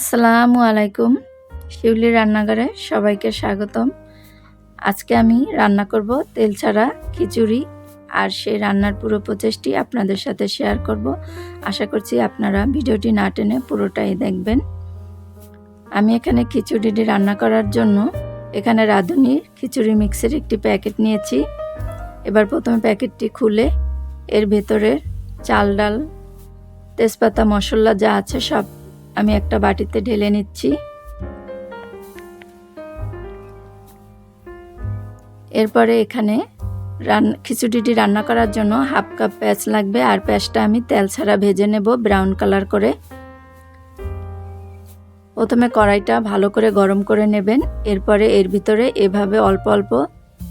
আসসালামু আলাইকুম, শিউলি রান্নাঘরে সবাইকে স্বাগতম। আজকে আমি রান্না করব তেল ছাড়া খিচুড়ি, আর সেই রান্নার পুরো প্রচেষ্টি আপনাদের সাথে শেয়ার করব। আশা করছি আপনারা ভিডিওটি না টেনে পুরোটাই দেখবেন। আমি এখানে খিচুড়িটি রান্না করার জন্য এখানে রাঁধুনির খিচুড়ি মিক্সের একটি প্যাকেট নিয়েছি। এবার প্রথমে প্যাকেটটি খুলে এর ভেতরের চাল, ডাল, তেজপাতা, মশলা যা আছে সব আমি একটা বাটিতে ঢেলে নিচ্ছি। এরপরে এখানে রান, খিচুড়িটি রান্না করার জন্য হাফ কাপ প্যাঁচ লাগবে আর প্যাঁচটা আমি তেল ছাড়া ভেজে নেব ব্রাউন কালার করে। প্রথমে কড়াইটা ভালো করে গরম করে নেবেন। এরপরে এর ভিতরে এভাবে অল্প অল্প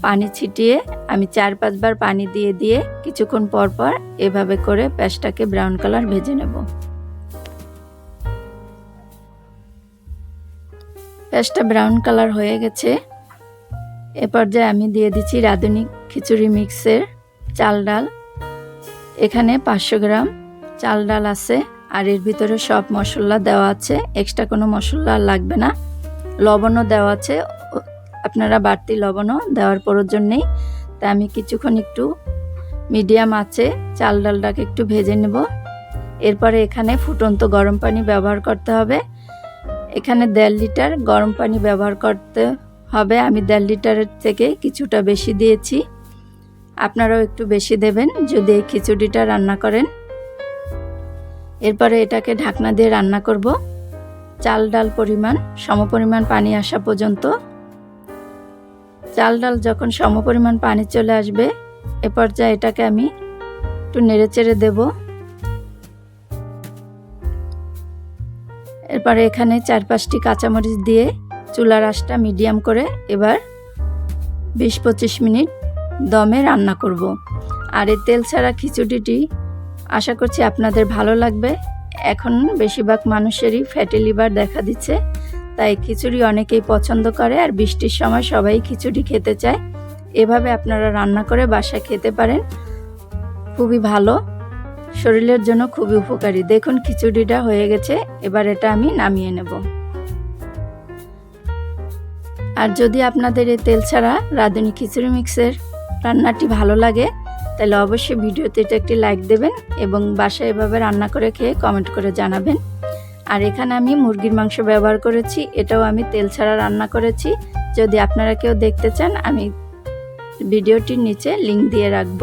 পানি ছিটিয়ে আমি চার পাঁচবার পানি দিয়ে দিয়ে কিছুক্ষণ পর পর এভাবে করে প্যাঁচটাকে ব্রাউন কালার ভেজে নেব। পেঁয়াজটা ব্রাউন কালার হয়ে গেছে। এ পর্যায়ে আমি দিয়ে দিচ্ছি রাঁধুনি খিচুড়ি মিক্সের চাল ডাল। এখানে পাঁচশো গ্রাম চাল ডাল আছে আর এর ভিতরে সব মশলা দেওয়া আছে। এক্সট্রা কোনো মশলা লাগবে না। লবণও দেওয়া আছে। আপনারা বাড়তি লবণও দেওয়ার প্রয়োজন নেই। তাই আমি কিছুক্ষণ একটু মিডিয়াম আছে চাল ডালটাকে একটু ভেজে নেব। এরপরে এখানে ফুটন্ত গরম পানি ব্যবহার করতে হবে। এখানে দেড় লিটার গরম পানি ব্যবহার করতে হবে। আমি দেড় লিটারের থেকে কিছুটা বেশি দিয়েছি। আপনারাও একটু বেশি দেবেন যদি এই খিচুড়িটা রান্না করেন। এরপরে এটাকে ঢাকনা দিয়ে রান্না করব। চাল ডাল পরিমাণ, সমপরিমাণ পানি আসা পর্যন্ত। চাল ডাল যখন সমপরিমাণ পানি চলে আসবে, এ পর্যায়ে এটাকে আমি একটু নেড়ে চেড়ে দেবো। এরপরে এখানে চার পাঁচটি কাঁচামরিচ দিয়ে চুলার আঁশটা মিডিয়াম করে এবার বিশ পঁচিশ মিনিট দমে রান্না করব। আর এই তেল ছাড়া খিচুড়িটি আশা করছি আপনাদের ভালো লাগবে। এখন বেশিরভাগ মানুষেরই ফ্যাটি লিভার দেখা দিচ্ছে, তাই খিচুড়ি অনেকেই পছন্দ করে আর বৃষ্টির সময় সবাই খিচুড়ি খেতে চায়। এভাবে আপনারা রান্না করে বাসায় খেতে পারেন। খুবই ভালো। শরীরের জন্য খুবই উপকারী। দেখুন, খিচুড়িটা হয়ে গেছে। এবার এটা আমি নামিয়ে নেব। আর যদি আপনাদের এই তেল ছাড়া রাঁধুনি খিচুড়ি মিক্সের রান্নাটি ভালো লাগে, তাহলে অবশ্যই ভিডিওতে এটা একটি লাইক দেবেন এবং বাসায় এভাবে রান্না করে খেয়ে কমেন্ট করে জানাবেন। আর এখানে আমি মুরগির মাংস ব্যবহার করেছি, এটাও আমি তেল ছাড়া রান্না করেছি। যদি আপনারা কেউ দেখতে চান, আমি ভিডিওটির নিচে লিঙ্ক দিয়ে রাখব।